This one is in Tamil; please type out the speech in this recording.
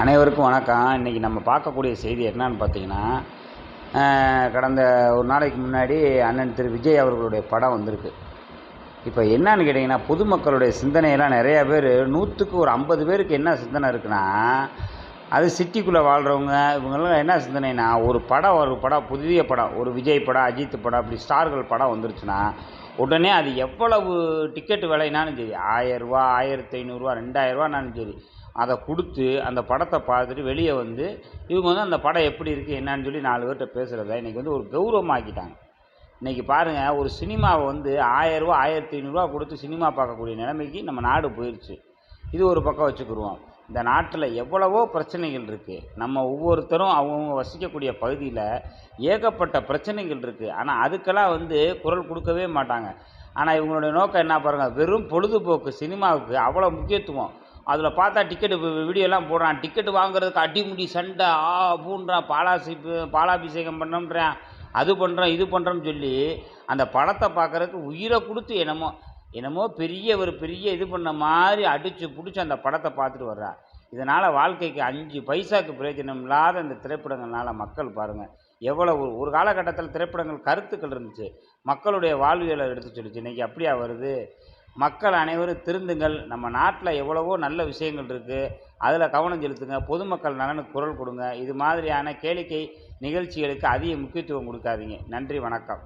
அனைவருக்கும் வணக்கம். இன்றைக்கி நம்ம பார்க்கக்கூடிய செய்தி என்னன்னு பார்த்தீங்கன்னா கடந்த ஒரு நாளைக்கு முன்னாடி அண்ணன் திரு விஜய் அவர்களுடைய படம் வந்திருக்கு. இப்போ என்னன்னு கேட்டிங்கன்னா பொதுமக்களுடைய சிந்தனையெல்லாம் நிறையா பேர் நூற்றுக்கு ஒரு ஐம்பது பேருக்கு என்ன சிந்தனை இருக்குன்னா அது சிட்டிக்குள்ளே வாழ்கிறவங்க இவங்கெல்லாம் என்ன சிந்தனைனா ஒரு படம் ஒரு படம் புதிய படம் ஒரு விஜய் படம் அஜித் படம் அப்படி ஸ்டார்கள் படம் வந்துருச்சுன்னா உடனே அது எவ்வளவு டிக்கெட் விலைனாலும் சரி ஆயரூவா ஆயிரத்தி ஐநூறுரூவா ரெண்டாயிரரூவானாலும் சரி அதை கொடுத்து அந்த படத்தை பார்த்துட்டு வெளியே வந்து இவங்க வந்து அந்த படம் எப்படி இருக்குது என்னான்னு சொல்லி நாலு பேர்கிட்ட பேசுகிறத இன்றைக்கி வந்து ஒரு கௌரவமாக்கிட்டாங்க. இன்றைக்கி பாருங்கள் ஒரு சினிமாவை வந்து ஆயரூவா ஆயிரத்தி ஐநூறுரூவா கொடுத்து சினிமா பார்க்கக்கூடிய நிலைமைக்கு நம்ம நாடு போயிடுச்சு இது ஒரு பக்கம் வச்சுக்கிடுவோம் இந்த நாட்டில் எவ்வளவோ பிரச்சனைகள் இருக்குது நம்ம ஒவ்வொருத்தரும் அவங்கவுங்க வசிக்கக்கூடிய பகுதியில் ஏகப்பட்ட பிரச்சனைகள் இருக்குது ஆனால் அதுக்கெல்லாம் வந்து குரல் கொடுக்கவே மாட்டாங்க. ஆனால் இவங்களுடைய நோக்கம் என்ன பாருங்கள் வெறும் பொழுதுபோக்கு சினிமாவுக்கு அவ்வளோ முக்கியத்துவம். அதில் பார்த்தா டிக்கெட்டு வீடியோலாம் போடுறான். டிக்கெட்டு வாங்குறதுக்கு அடிமுடி சண்டை ஆ பூன்றான் பாலாசி பாலாபிஷேகம் பண்ணோன்றான் அது பண்ணுறோம் இது பண்ணுறோன்னு சொல்லி அந்த படத்தை பார்க்குறதுக்கு உயிரை கொடுத்து என்னமோ என்னமோ பெரிய ஒரு பெரிய இது பண்ண மாதிரி அடித்து பிடிச்சி அந்த படத்தை பார்த்துட்டு வர்றா. இதனால் வாழ்க்கைக்கு அஞ்சு பைசாக்கு பிரயோஜனம் இல்லாத இந்த திரைப்படங்கள்னால மக்கள் பாருங்கள் எவ்வளோ ஒரு ஒரு காலகட்டத்தில் திரைப்படங்கள் கருத்துக்கள் இருந்துச்சு. மக்களுடைய வாழ்வியலை எடுத்து சொல்லிச்சு. இன்றைக்கி அப்படியா வருது? மக்கள் அனைவரும் திருந்துங்கள். நம்ம நாட்டில் எவ்வளவோ நல்ல விஷயங்கள் இருக்குது அதில் கவனம் செலுத்துங்க. பொதுமக்கள் நலனுக்கு குரல் கொடுங்க. இது மாதிரியான கேளிக்கை நிகழ்ச்சிகளுக்கு அதிக முக்கியத்துவம் கொடுக்காதீங்க. நன்றி வணக்கம்.